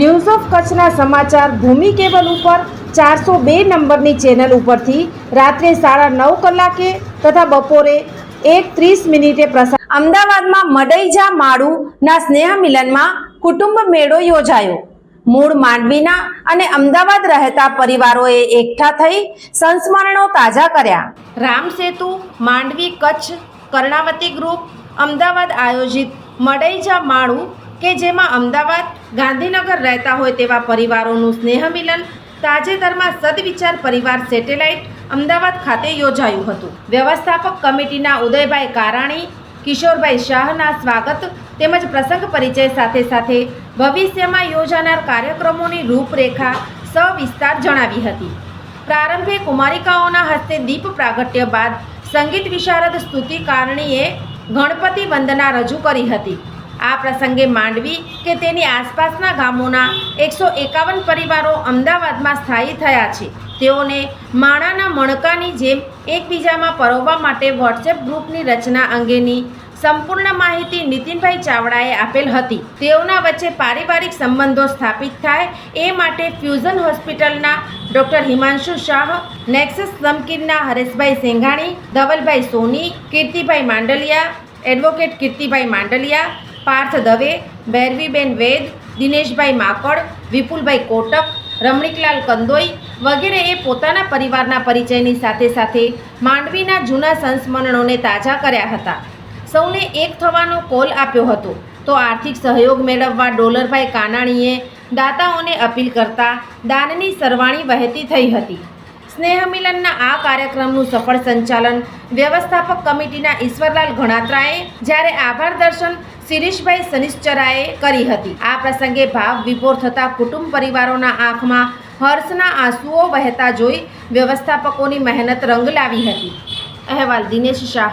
news of કચ્છના સમાચાર ભૂમિ cable ઉપર ચારસો બે નંબરની ચેનલ ઉપરથી રાત્રે સાડા નવ કલાકે તથા બપોરે એક ત્રીસ મિનિટે પ્રસાર અમદાવાદમાં મડૈજા માળુના સ્નેહ મિલનમાં કુટુંબ મેળો યોજાયો. મૂળ માંડવીના અને અમદાવાદ રહેતા પરિવારોએ એકઠા થઈ સંસ્મરણો તાજા કર્યા. રામ સેતુ માંડવી કચ્છ કર્ણાવતી ગ્રુપ અમદાવાદ આયોજિત મડૈજા માળું કે જેમાં અમદાવાદ, ગાંધીનગર રહેતા હોય તેવા પરિવારોનું સ્નેહ મિલન તાજેતરમાં સદવિચાર પરિવાર સેટેલાઇટ અમદાવાદ ખાતે યોજાયું હતું. વ્યવસ્થાપક કમિટીના ઉદયભાઈ કારાણી, કિશોરભાઈ શાહના સ્વાગત તેમજ પ્રસંગ પરિચય સાથે સાથે ભવિષ્યમાં યોજાનાર કાર્યક્રમોની રૂપરેખા સવિસ્તાર જણાવી હતી. પ્રારંભે કુમારિકાઓના હસ્તે દીપ પ્રાગટ્ય બાદ સંગીત વિશારદ સ્તુતિ કારણીએ ગણપતિ વંદના રજૂ કરી હતી. આ પ્રસંગે માંડવી કે તેની આસપાસના ગામોના એકસો એકાવન પરિવારો અમદાવાદમાં સ્થાયી થયા છે. તેઓને માણાના મણકાની જેમ એકબીજામાં પરોવવા માટે વોટ્સએપ ગ્રુપની રચના અંગેની સંપૂર્ણ માહિતી નીતિનભાઈ ચાવડાએ આપેલ હતી. તેઓના વચ્ચે પારિવારિક સંબંધો સ્થાપિત થાય એ માટે ફ્યુઝન હોસ્પિટલના ડૉક્ટર હિમાંશુ શાહ, નેક્સસ નમકીનના હરેશભાઈ સેંઘાણી, ધવલભાઈ સોની, કીર્તિભાઈ માંડલિયા, એડવોકેટ કીર્તિભાઈ માંડલિયા પાર્થ દવે, ભૈરવીબેન વેદ, દિનેશભાઈ માકડ, વિપુલભાઈ કોટક, રમણીકલાલ કંદોઈ વગેરેએ પોતાના પરિવારના પરિચયની સાથે સાથે માંડવીના જૂના સંસ્મરણોને તાજા કર્યા હતા. સૌને એક થવાનો કોલ આપ્યો હતો. તો આર્થિક સહયોગ મેળવવા ડોલરભાઈ કાનાણીએ દાતાઓને અપીલ કરતા દાનની સરવાણી વહેતી થઈ હતી. સ્નેહ મિલનના આ કાર્યક્રમનું સફળ સંચાલન વ્યવસ્થાપક કમિટીના ઈશ્વરલાલ ઘણાત્રાએ જ્યારે આભાર દર્શન શિરીષભાઈ સનિશ્ચરાએ કરી હતી. આ પ્રસંગે ભાવ વિભોર થતા કુટુંબ પરિવારોના આંખમાં હર્ષના આંસુઓ વહેતા જોઈ વ્યવસ્થાપકોની મહેનત રંગ લાવી હતી. અહેવાલ દિનેશ શાહ.